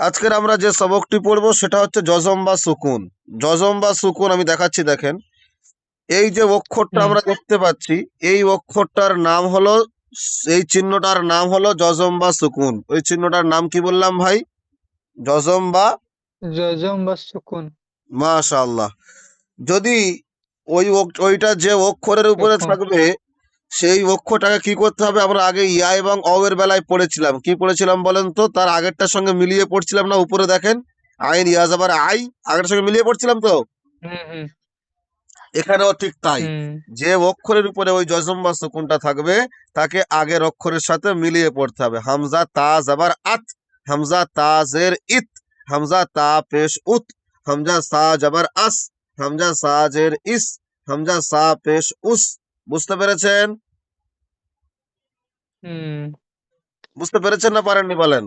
আজকের আমরা যে সবকটি পড়ব সেটা হচ্ছে যজম বা সুকুন। যজম বা সুকুন আমি দেখাচ্ছি দেখেন। এই যে অক্ষরটা আমরা দেখতে পাচ্ছি এই অক্ষরটার নাম হলো এই চিহ্নটার নাম হলো যজম বা সুকুন। ওই চিহ্নটার নাম কি বললাম ভাই? যজম বা জজম বা সুকুন। মাশাআল্লাহ। যদি ওই ওইটা যে অক্ষরের উপরে থাকবে সেই অক্ষরটাকে কি করতে হবে? আমরা আগে ইয়া এবং অ এর বেলায় পড়েছিলাম। কি পড়েছিলাম বলেন তো? তার আগেরটার সঙ্গে মিলিয়ে পড়ছিলাম না উপরে দেখেন। আইন ইয়াজ আবার আই আগেরটার সঙ্গে মিলিয়ে পড়ছিলাম তো? এখানেও ঠিক তাই। যে অক্ষরের উপরে ওই জজম বা সুকুনটা থাকবে তাকে আগের অক্ষরের সাথে মিলিয়ে পড়তে হবে। হামজা তাজ আবার আত হামজা তাজের ইত হামজা তা পেশ উত হামজা সা জাবার আস হামজা সাজের ইস হামজা সা পেশ উস। বুঝতে পেরেছেন? হুম। বুঝতে পেরেছেন না পারেননি বলেন?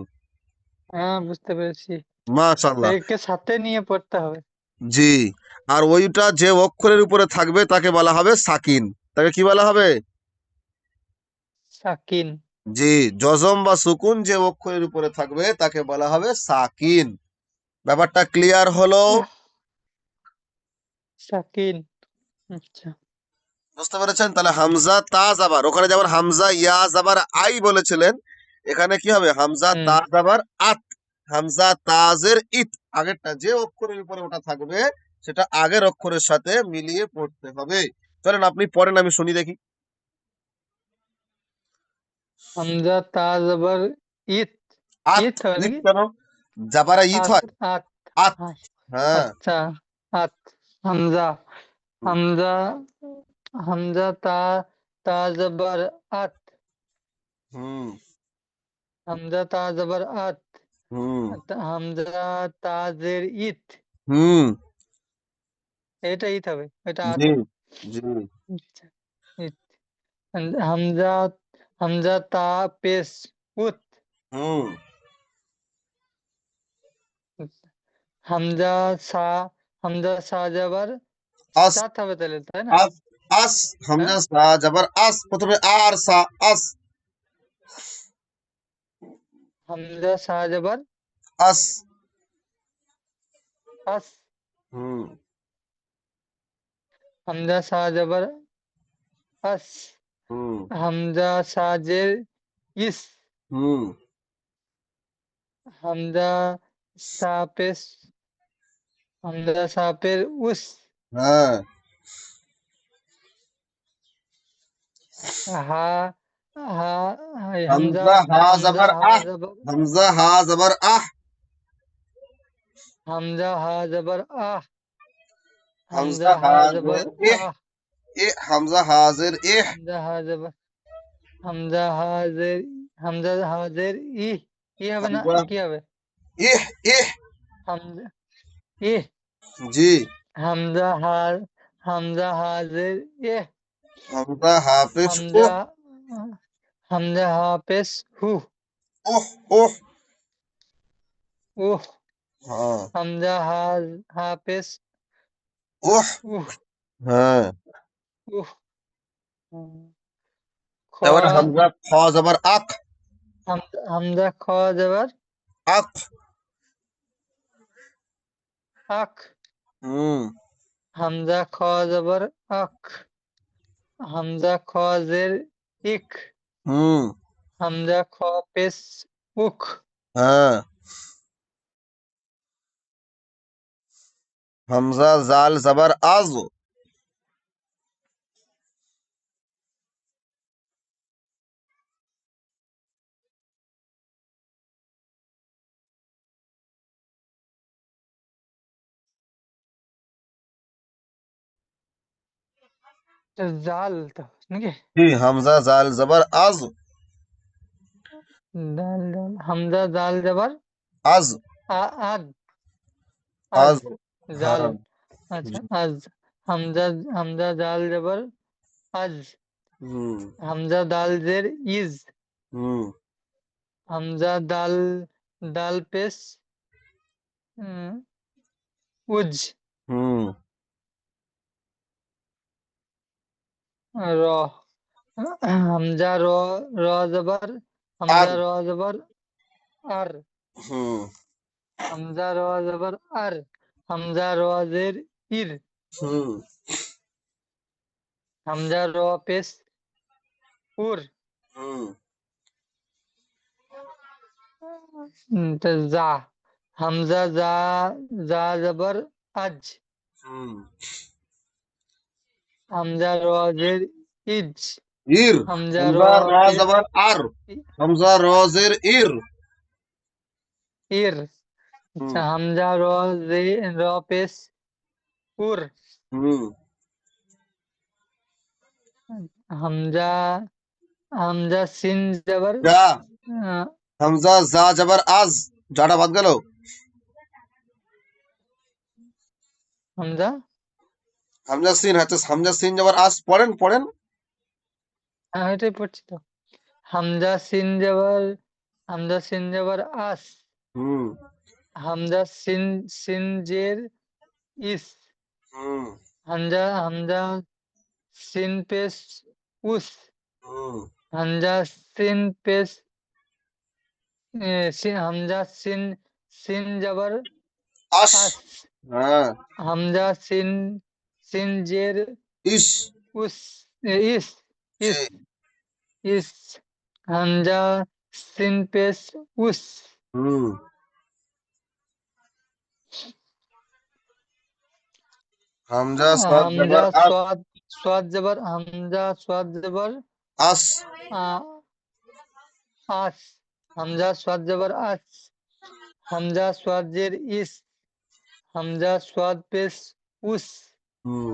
হ্যাঁ বুঝতে পেরেছি। মাশাআল্লাহ। একে সাথে নিয়ে পড়তে হবে। জি। আর ওইটা যে অক্ষরের উপরে থাকবে তাকে বলা হবে সাকিন। তাকে কি বলা হবে? সাকিন। জি জজম বা সুকুন যে অক্ষরের উপরে থাকবে তাকে বলা হবে সাকিন। ব্যাপারটা ক্লিয়ার হলো? সাকিন। আচ্ছা। বুঝতে পেরেছেন? তাহলে হামজা তাজ আবার ওখানে যেমন হামজা ইয়াজ আবার আই বলেছিলেন এখানে কি হবে? হামজা হুম। তাজ আবার আত। হামজা তাজের ইত। আগেরটা যে অক্ষরের উপরে ওটা থাকবে সেটা আগের অক্ষরের সাথে মিলিয়ে পড়তে হবে। চলেন আপনি পড়েন আমি শুনি দেখি। হামজা তা জবর ইত। ইত হয় কেন? জাবারা ইত হয়? আত। আত। হ্যাঁ। আচ্ছা আত। হামজা হামজা হামজা তা তা জবর আত হুম হামজা তা জবর আত হুম হামজা তাজের ইত হুম এটা ইত হবে এটা আত জি জি আচ্ছা, ইত হামজা হামজা তা পেশ উত হুম হামজা সা হামজা সা জবর আস সাত হবে তাহলে তাই না আস আস হামজা সা জাবার আস প্রথমে আ আর সা আস হামজা সা জবর আস আস হুম হামজা সা জবর আস হুম হামজা সাজের ইস হুম হামজা সাপেস হামজা সাপের উস হ্যাঁ হা হা হামজা হামজা হা হামজা জবর হা আহ জবর হামজা হা জবর আহ হামজা হা জবর আহ হামজা হামজা হা হা জবর জের ইহ। আহ এ হামজা হাজির এহ হামজা হা জবর হামজা হাজের হামজা হাজের ই ই হবে না হামজা কি হবে ইহ ইহ হামজা ই জি হামজা হা হামজা হাজের এ হামজা হাফিজ হামজা উহ হামজা হাফেজ হু। উহ উহ উহ হ্যাঁ। হামজা হাফেজ উহ। হ্যাঁ। উহ। হুম। হামজা খ জবর আক হামজা খ জবর আক আক হুম। হামজা খ জবর আক হামজা খ জের ইক। হুম। হামজা খ পেশ উক। হ্যাঁ। হামজা জাল জবর আজ এটা জাল তো নাকি জি হামজা জাল জবর আজ দাল দাল হামজা জাল জবর আজ আ আদ আজ আজ জাল হ্যাঁ আচ্ছা আজ হামজা হামজা জাল জবর আজ হুম হামজা দাল জের ইজ হুম হামজা দাল দাল পেশ উম, উজ হুম র হামজা র র জবর হামজা র জবর আর। হুম। হামজা র জবর আর। হামজা র জের ইর। হুম। হামজা র পেশ উর। হুম। উম, হামজা জা জা জবর আজ। হুম। হামজা র জের ইজ ইর হামজা র হামজা রা পেশ জবর আর হামজা র জের ইর ইর হুম আচ্ছা হামজা র জে র পেশ উর হুম হামজা হামজা সিন জবর যা আহ, হামজা জা জবর আজ যাটা বাদ গেল হামজা হামজা সিন হচ্ছে হামজা সিন জবর আজ পড়েন পড়েন। হ্যাঁ এটাই পড়ছি তো। হামজা সিন জবর হামজা সিন জবর আস। হুম। হামজা সিন সিন জের ইস। হুম। হামজা হামজা সিন পেশ উস। হুম। হামজা সিন পেশ হামজা সিন সিন আশ আস। হ্যাঁ। হামজা সিন সিন জের ইস। উস ইস ইস ইস হামজা সিন পেশ উস। হুম। হামজা সাদ হামজা সোয়াদ সোয়াদ জবর হামজা সোয়াদ জবর আস। আস। হামজা সোয়াদ জবর আস। হামজা সোয়াদ জের ইস। হামজা সোয়াদ পেশ উস। হুম।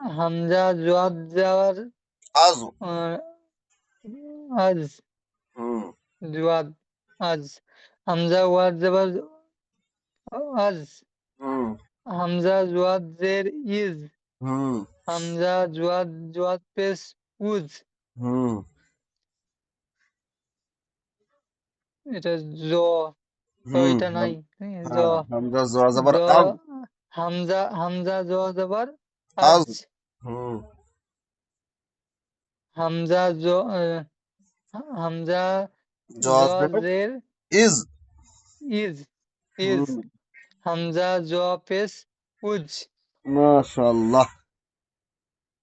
হামজা জোয়াদ জবর আজ। আহ, আজ। হুম। জোয়াদ আজ। হামজা ওয়াদ জবর আজ। হুম। হামজা জোয়াদ জের ইজ। হুম। হামজা জোয়াদ জোয়াদ পেশ উজ। হুম। এটা জ। তো হুম এটা নাই। হ্যাঁ, জ হামজা জোয়া জবর জ। হামজা হামজা জবর আজ। হুম। হামজা জ হামজা জ জজ জবর ইজ। ইজ ইজ। হামজা জ পেশ উজ। মাশাআল্লাহ।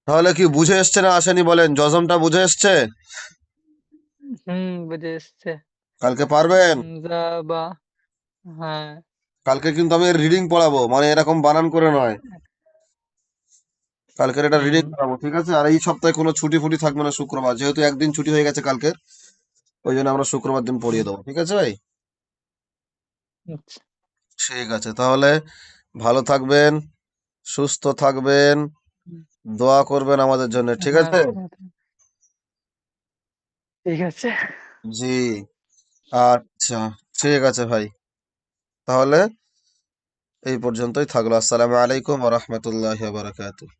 তাহলে কি বুঝে এসছে না আসেনি বলেন? জজমটা বুঝে এসছে? হুম বুঝে এসছে। কালকে পারবেন? হামজা বা হ্যাঁ। কালকে কিন্তু আমি রিডিং পড়াবো মানে এরকম বানান করে নয়। কালকের এটা রিডিং করাবো ঠিক আছে? আর এই সপ্তাহে কোনো ছুটি ফুটি থাকবে না শুক্রবার যেহেতু একদিন ছুটি হয়ে গেছে কালকের ওই জন্য আমরা শুক্রবার দিন পড়িয়ে দেবো ঠিক আছে ভাই? আচ্ছা। ঠিক আছে তাহলে ভালো থাকবেন সুস্থ থাকবেন দোয়া করবেন আমাদের জন্য ঠিক হ্যাঁ আছে? হ্যাঁ, ঠিক আছে। জি আচ্ছা ঠিক আছে ভাই। তাহলে এই পর্যন্তই থাকল। আসসালামু আলাইকুম রহমতুল্লাহ বারাকাতুহু।